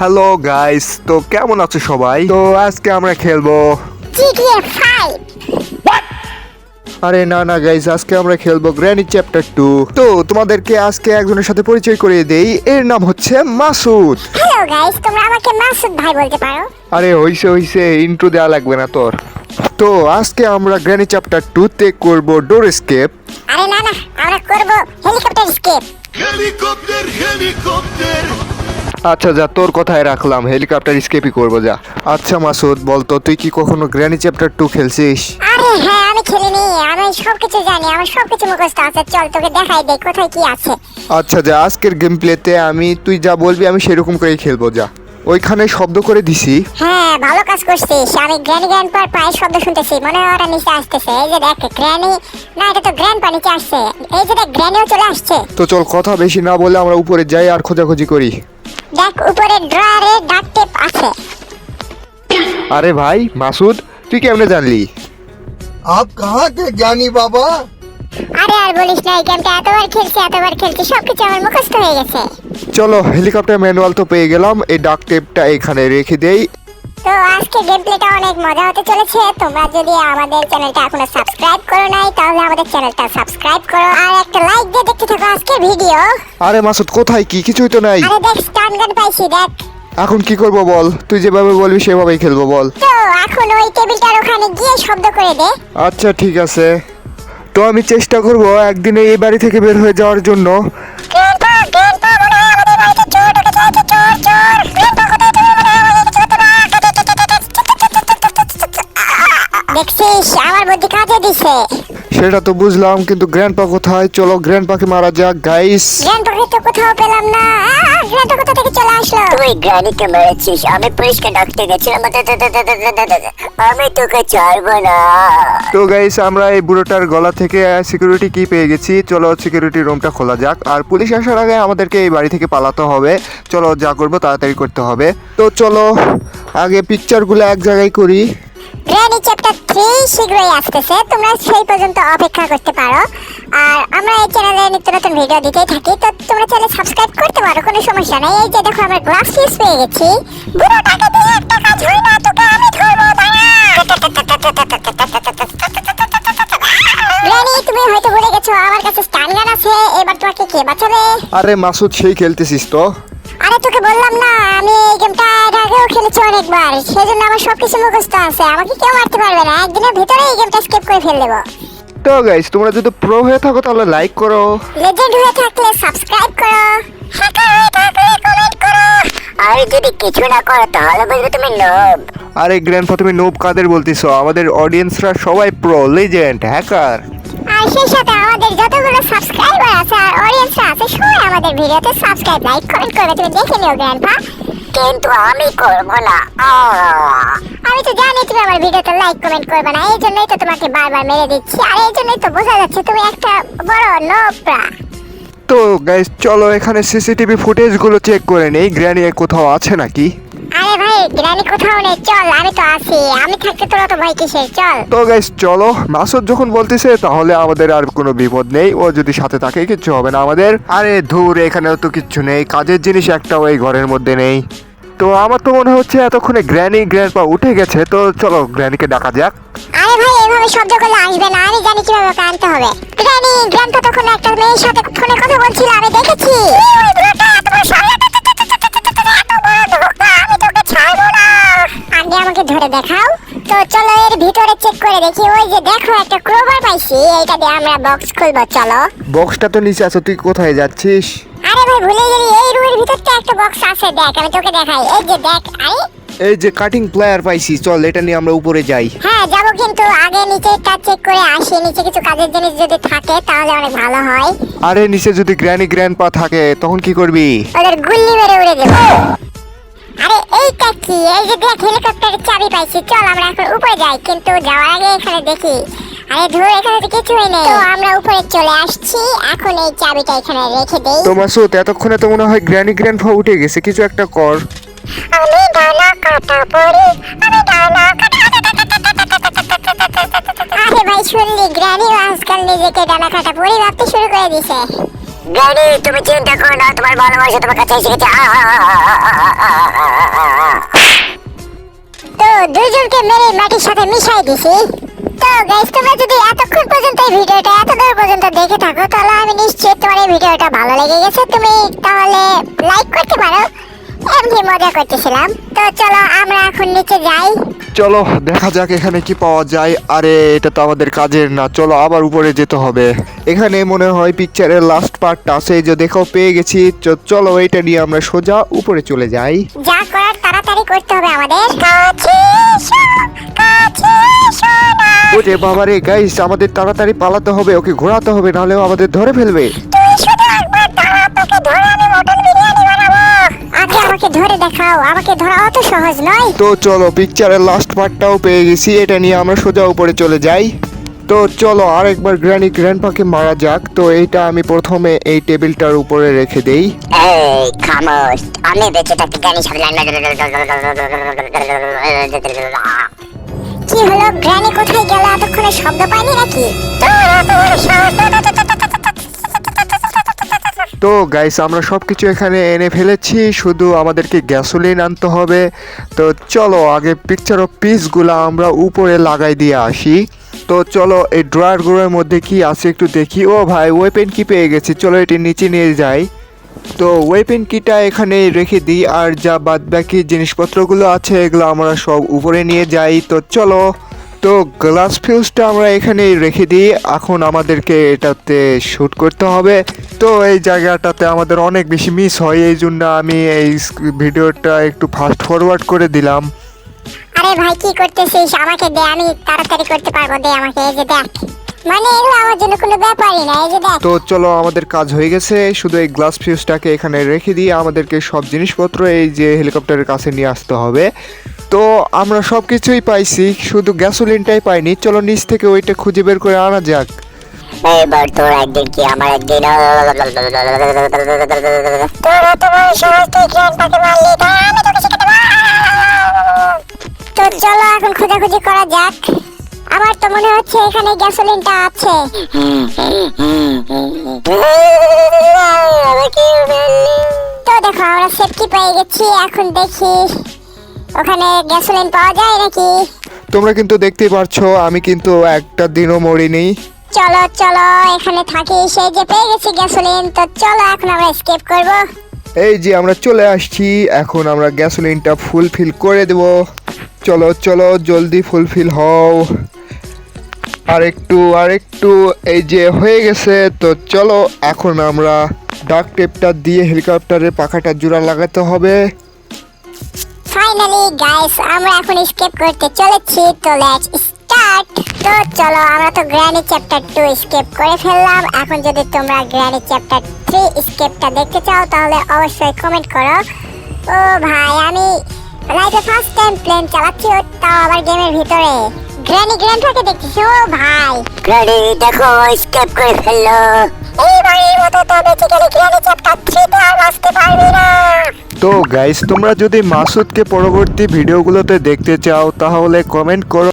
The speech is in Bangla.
হ্যালো গাইস তো কেমন আছো সবাই? তো আজকে আমরা খেলব। আরে না না গাইস আজকে আমরা খেলব গ্র্যানি চ্যাপ্টার টু তো তোমাদেরকে আজকে একজনের সাথে পরিচয় করিয়ে দেই। এর নাম হচ্ছে মাসুদ। হ্যালো গাইস তোমরা আমাকে মাসুদ ভাই বলতে পারো? আরে হইছে হইছে ইন্ট্রো দেওয়া লাগবে না তোর। তো আজকে আমরা গ্র্যানি চ্যাপ্টার টু তে করব ডোর স্কেপ আরে না না আমরা করব হেলিকপ্টার স্কেপ Helikopter, helikopter. আচ্ছা যা তোর কথায় রাখলাম। হেলিকপ্টার স্কেপই করব যা। আচ্ছা মাসুদ বলতো তুই কি কখনো গ্র্যানি চ্যাপ্টার টু খেলছিস? আরে হ্যাঁ আমি খেলিনি। আমি সবকিছু জানি আমার সবকিছু মুখস্থ আছে। চল তোকে দেখাই দেই কোথায় কি আছে। আচ্ছা যা আজকের গেম প্লেতে আমি তুই যা বলবি আমি সেরকম করেই খেলব যা। ওইখানে শব্দ করে দিছি। হ্যাঁ ভালো কাজ করছিস। আমি গ্র্যানি গ্র্যান্ডপার প্রায় শব্দ শুনতেছি। মনে হয় ওরা নিচে আসতেছে। এই যে দেখ গ্র্যানি না এটা তো গ্র্যান্ডপা নিচে আসছে। এই যে দেখ গ্র্যানিও চলে আসছে। তো চল কথা বেশি না বলে আমরা উপরে যাই আর খোঁজাখুঁজি করি। দেখ উপরে ড্রয়ারে ডাক টেপ আছে। আরে ভাই মাসুদ তুই কেমনে জানলি? আপ কাহা কে জ্ঞানী বাবা? আরে আর বলিস না এই গেমটা এতবার খেলছি এতবার খেলছি সবকিছু আমার মুখস্থ হয়ে গেছে। চলো হেলিকপ্টার ম্যানুয়াল তো পেয়ে গেলাম। এই ডাক টেপটা এখানে রেখে দেই। তো আজকে গেম প্লেটা অনেক মজা হতে চলেছে। তোমরা যদি আমাদের চ্যানেলটা এখনও সাবস্ক্রাইব করো নাই তাহলে আমাদের চ্যানেলটা সাবস্ক্রাইব করো। আর একটা লাইক দিয়ে দেখতে থাকো আজকে ভিডিও আরে মাসুদ কোথায় কি? কিছুই তো নাই। আরে দেখ স্টান গান পাইছি দেখ। এখন কি করব বল? তুই যেভাবে বলবি সেভাবেই খেলব বল। তো এখন ওই টেবিলটার ওখানে গিয়ে শব্দ করে দে। আচ্ছা ঠিক আছে। তো আমি চেষ্টা করব একদিনে এই বাড়ি থেকে বের হয়ে যাওয়ার জন্য। দেখছিস আমার বুদ্ধি কাজে দিছে। সেটা তো বুঝলাম কিন্তু গ্র্যান্ড গ্র্যান্ডপা কোথায়? চলো গ্র্যান্ড গ্র্যান্ডপাকে মারা যাক গাইস গ্র্যান্ডপাকে তো কোথাও পেলাম না। গ্র্যান্ডপা কোথা থেকে চলে আসলো? তুই গ্রানিকে মেরেছিস আমি পুলিশকে ডাকতে গেছিলাম। আমি তোকে ছাড়বো না। তো গাইস আমরা এই বুড়োটার গলা থেকে সিকিউরিটি কি পেয়ে গেছি। চলো সিকিউরিটি রুমটা খোলা যাক। আর পুলিশ আসার আগে আমাদেরকে এই বাড়ি থেকে পালাতে হবে। চলো যা করব তাড়াতাড়ি করতে হবে। তো চলো আগে পিকচারগুলো এক জায়গায় করি। গ্র্যানি চ্যাপ্টার থ্রি শীঘ্রই আসতেছে, তোমরা সেই পর্যন্ত অপেক্ষা করতে পারো। আর আমরা এই চ্যানেলে নিত্য নতুন ভিডিও দিতেই থাকি, তো তোমরা চাইলে সাবস্ক্রাইব করতে পারো, কোনো সমস্যা নেই। এই যে দেখো, আমরা গ্লাস ফিস পেয়ে গেছি। বুড়োটাকে দিয়ে একটা কাজ হয় না, তোকে আমি ধরবো তুমি হয়তো ভুলে গেছো, আমার কাছে স্টান আছে, এবার তোমাকে কে বাঁচাবে? আরে মাসুদ, সেই খেলতেছিস তো। আরে তোকে বললাম না আমি এই গেমটা এর আগেও খেলেছি অনেকবার সেজন্য আমার সবকিছু মুখস্থ আছে আমাকে কেউ মারতে পারবে না একদিনের ভিতরে এই গেমটা স্কিপ করে ফেল দেবো। তো গাইস তোমরা যদি প্রো হয়ে থাকো তাহলে লাইক করো। লেজেন্ড হয়ে থাকলে সাবস্ক্রাইব করো হ্যাকার হয়ে থাকলে কমেন্ট করো আর যদি কিছু না করো তাহলে বলবে তুমি লোভ আরে গ্র্যান্ডপা তুমি নোব কাদের বলতেছো? আমাদের অডিয়েন্সরা সবাই প্রো লেজেন্ড হ্যাকার সেই সাথে আমাদের যতগুলো সাবস্ক্রাইবার আছে আর অডিয়েন্স আছে, সবাই আমাদের ভিডিওতে সাবস্ক্রাইব লাইক কমেন্ট করবে। তুমি দেখে নিও গ্র্যান্ডপা কিন্তু আমি করব না! আমি তো জানি তুমি আমার ভিডিওতে লাইক কমেন্ট করবে না। এই জন্যই তো তোমাকে বারবার মেরে দিচ্ছি। আর এই জন্যই তো বোঝা যাচ্ছে তুমি একটা বড় নোপরা তো গাইস চলো এখানে সিসিটিভি ফুটেজগুলো চেক করে নেই। গ্র্যানি কোথাও আছে নাকি? আরে ভাই কোথাও নেই চল আমি তো আছি। আমি থাকতে তোরা তো ভয় কিসের? চল। তো গাইস চলো। মাসুদ যখন বলতেছে তাহলে আমাদের আর কোনো বিপদ নেই। ও যদি সাথে থাকে কিচ্ছু হবে না আমাদের। আরে ধুর এখানেও তো কিচ্ছু নেই। কাজের জিনিস একটাও এই ঘরের মধ্যে নেই। তো আমার তো মনে হচ্ছে এতক্ষণে গ্র্যানি গ্র্যান্ডপা উঠে গেছে। তো চলো গ্র্যানিকে ডাকা যাক। আরে ভাই এভাবে শব্দ করলে আসবে না। আমি জানি কীভাবে ওকে আনতে হবে। গ্রানি গ্রান্ট তখন একটা মেয়ের সাথে ফোনে কথা বলছিল আমি দেখেছি। আগে আমাকে ধরে দেখাও। তো চলো এর ভিতরে চেক করে দেখি। ওই যে দেখো একটা ক্রোবার পাইছি। এইটা দিয়ে আমরা বক্স খুলবো চলো। বক্সটা তো নিচে আছে তুই কোথায় যাচ্ছিস? আরে ভাই ভুলে গেলি এই রুমের ভিতরটা একটা বক্স আছে। দেখ আমি তোকে দেখাই। এই যে দেখ আরে। এই যে কাটিং প্লেয়ার পাইছি চল এটা নিয়ে আমরা উপরে যাই। হ্যাঁ যাব কিন্তু আগে নিচেটা চেক করে আসি। নিচে কিছু কাজের জিনিস যদি থাকে তাহলে অনেক ভালো হয়। আরে নিচে যদি গ্র্যানি গ্র্যান্ডপা থাকে তখন কি করবি? ওদের গুল্লি মেরে উড়ে দেবো। আরে এইটা কি? এই যে দেখ হেলিকপ্টারের চাবি পাইছি। চল আমরা এখন উপরে যাই কিন্তু যাওয়ার আগে এখানে দেখি। আরে ধুর এখানে তো কিছুই নেই। তো আমরা উপরে চলে আসছি। এখন এই চাবিটা এখানে রেখে দেই। তো মাসুদ এতক্ষণে তো মনে হয় গ্র্যানি গ্র্যান্ডপা উঠে গেছে কিছু একটা কর। আমি ডানা কাটা পড়ি আমি ডানা কাটা আরে ভাই শুনলি গ্র্যানি আজকাল নিজেকে ডানা কাটা পড়ি ভাবতে শুরু করে দিছে। ড্যাডি তুমি চিন্তা করো না তোমার ভালোবাসা তোমার কাছে এসে গেছে তো দুজনকে মেরে মাটির সাথে মিশাই দিছি তো গাইস তোমরা যদি এতক্ষণ পর্যন্ত এই ভিডিওটা এত দূর পর্যন্ত দেখে থাকো তাহলে আমি নিশ্চয়ই তোমার এই ভিডিওটা ভালো লেগে গেছে তুমি তাহলে লাইক করতে পারো এমনি মজা করতেছিলাম তো চলো আমরা এখন নিচে যাই চলো দেখা যাক এখানে কি পাওয়া যায়। আরে এটা তো আমাদের কাজের না। চলো আবার উপরে যেতে হবে। এখানে মনে হয় পিকচারের লাস্ট পার্টটা আছে। যে দেখো পেয়ে গেছি। চলো এটা নিয়ে আমরা সোজা উপরে চলে যাই। যা করার তাড়াতাড়ি করতে হবে আমাদের। ওরে বাবারে গাইস আমাদের তাড়াতাড়ি পালাতে হবে। ওকে ঘোরাতে হবে নাহলে আমাদের ধরে ফেলবে। তুই শুধু একবার দাঁড়া তোকে ধরে আমি আগে আমাকে ধরে দেখাও আমাকে ধরা অত সহজ নয় তো চলো পিকচারের লাস্ট পার্টটাও পেয়ে গেছি এটা নিয়ে আমরা সোজা উপরে চলে যাই তো চলো আরেকবার গ্র্যানি গ্র্যান্ডপাকে মারা যাক তো এইটা আমি প্রথমে এই টেবিলটার উপরে রেখে দেই এই খামোশ আমি বেঁচে থাকতে সামলান কি হলো গ্র্যানি কোথায় গেল এতক্ষণে শব্দ পাইনি নাকি তো গাইস আমরা সব কিছু এখানে এনে ফেলেছি, শুধু আমাদেরকে গ্যাসোলিন আনতে হবে। তো চলো, আগে পিকচার অফ পিসগুলো আমরা উপরে লাগাই দিয়ে আসি। তো চলো, এই ড্রয়ারগুলোর মধ্যে কি আছে একটু দেখি। ও ভাই ওয়েপেন কি পেয়ে গেছি। চলো, এটি নিচে নিয়ে যাই। তো ওয়েপেন কিটা এখানে রেখে দিই, আর যা বাদ বাকি জিনিসপত্রগুলো আছে, এগুলো আমরা সব উপরে নিয়ে যাই। তো চলো তো গ্লাস ফিউজটা আমরা এখানে রেখে দিই। এখন আমাদেরকে এটাতে শ্যুট করতে হবে। তো এই জায়গাটাতে আমাদের অনেক বেশি মিস হয় এই জন্য আমি এই ভিডিওটা একটু ফাস্ট ফরওয়ার্ড করে দিলাম। আরে ভাই কি করতেছিস? আমাকে দে আমি তাড়াতাড়ি করতে পারব। দে আমাকে এই যে দেখ। মানে এগুলো আমার জন্য কোনো ব্যাপারই না এই যে দেখ। তো চলো আমাদের কাজ হয়ে গেছে। শুধু এই গ্লাস ফিউজটাকে এখানে রেখে দিয়ে আমাদেরকে সব জিনিসপত্র এই যে হেলিকপ্টারের কাছে নিয়ে আসতে হবে। তো আমরা সব কিছুই পাইছি, শুধু গ্যাসোলিনটাই পাইনি। চলো নিচ থেকে ওইটা খুঁজে বের করে আনা যাক। এবার তোর একদিন কি আমার একদিন? তোর এত বড় সাহস মারলি? তা আমি তোকে শিখাতে তো চলো এখন খোঁজাখুঁজি করা যাক। আমার তো মনে হচ্ছে এখানে গ্যাসোলিনটা আছে। তো দেখো, আমরা সেফটি পেয়ে গেছি। এখন দেখি। ওখানে গ্যাসোলিন পাওয়া যায় নাকি? তোমরা কিন্তু দেখতেই পারছ আমি কিন্তু একটা দিনও মরিনি। চলো চলো এখানে থাকি সেই যে পেয়ে গেছি গ্যাসোলিন তো চলো এখন আমরা স্কেপ করব। এই যে আমরা চলে আসছি এখন আমরা গ্যাসোলিনটা ফুলফিল করে দেব। চলো চলো জলদি ফুলফিল হও। আর একটু আর একটু এই যে হয়ে গেছে তো চলো এখন আমরা ডাক টেপটা দিয়ে হেলিকপ্টারের পাখাটা জোড়া লাগাতে হবে। ফাইনালি গাইস আমরা এখন স্কেপ করতে চলেছি, তো লেটস স্টার্ট তো চলো, আমরা তো গ্র্যানি চ্যাপ্টার টু স্কেপ করে ফেললাম। এখন যদি তোমরা গ্র্যানি চ্যাপ্টার থ্রি স্কেপটা দেখতে চাও, তাহলে অবশ্যই কমেন্ট করো। ও ভাই, আমি লাইফে ফার্স্ট টাইম প্লেন চালাচ্ছি তাও আবার গেমের ভিতরে। গ্র্যানি গ্র্যান্ডপাকে দেখতেছি। ও ভাই। গ্রাডি দেখো স্কেপ করে ফেলল। তো গাইস তোমরা যদি মাসুদকে পরবর্তী ভিডিওগুলোতে দেখতে চাও তাহলে কমেন্ট করো।